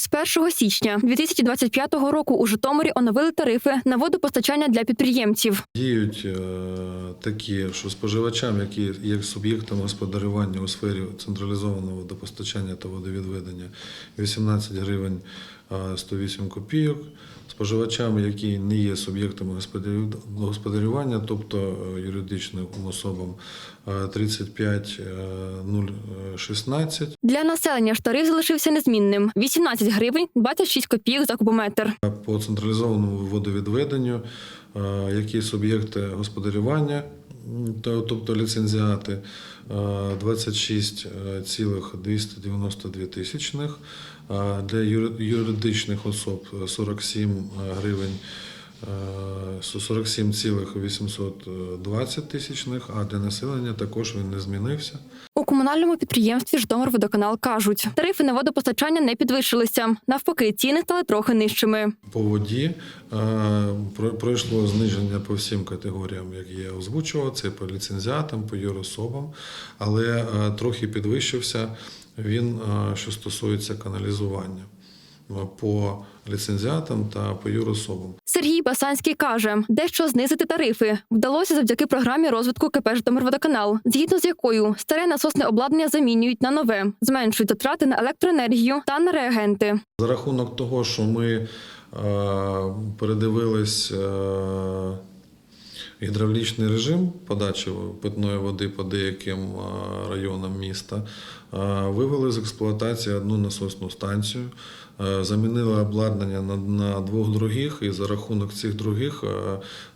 З 1 січня 2025 року у Житомирі оновили тарифи на водопостачання для підприємців. Діють е, такі, що споживачам, які є суб'єктом господарювання у сфері централізованого водопостачання та водовідведення 18 гривень 108 копійок. Споживачам, які не є суб'єктами господарю- господарювання, тобто е, юридичним особам е, 35 е, 016. Для населення ж тариф залишився незмінним: 18 гривень 26 копійок за кубометр. По централізованому водовідведенню, е, які суб'єкти господарювання, тобто ліцензіати, е, 26,292 тисячних, е, для юридичних особ е, 47 гривень. е, 47,820 тисячних, а для населення також він не змінився. Комунальному підприємстві Житомирводоканал кажуть, тарифи на водопостачання не підвищилися. Навпаки, ціни стали трохи нижчими. По воді е, про- пройшло зниження по всім категоріям, як я озвучував, це по ліцензіатам, по юрособам, але е, трохи підвищився він, е, що стосується каналізування по ліцензіатам та по юрособам. Сергій Басанський каже, дещо знизити тарифи вдалося завдяки програмі розвитку КП Житомирводоканал, згідно з якою старе насосне обладнання замінюють на нове, зменшують затрати на електроенергію та на реагенти. За рахунок того, що ми е, передивились е, гідравлічний режим подачі питної води по деяким районам міста, вивели з експлуатації одну насосну станцію, замінили обладнання на, двох других, і за рахунок цих других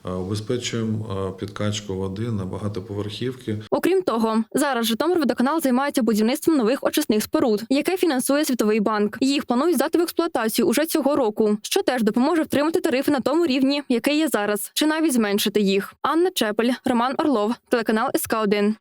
убезпечуємо е, підкачку води на багатоповерхівки. Окрім того, зараз Житомирводоканал займається будівництвом нових очисних споруд, яке фінансує Світовий банк. Їх планують здати в експлуатацію уже цього року, що теж допоможе втримати тарифи на тому рівні, який є зараз, чи навіть зменшити їх. Анна Чепель, Роман Орлов, телеканал СК 1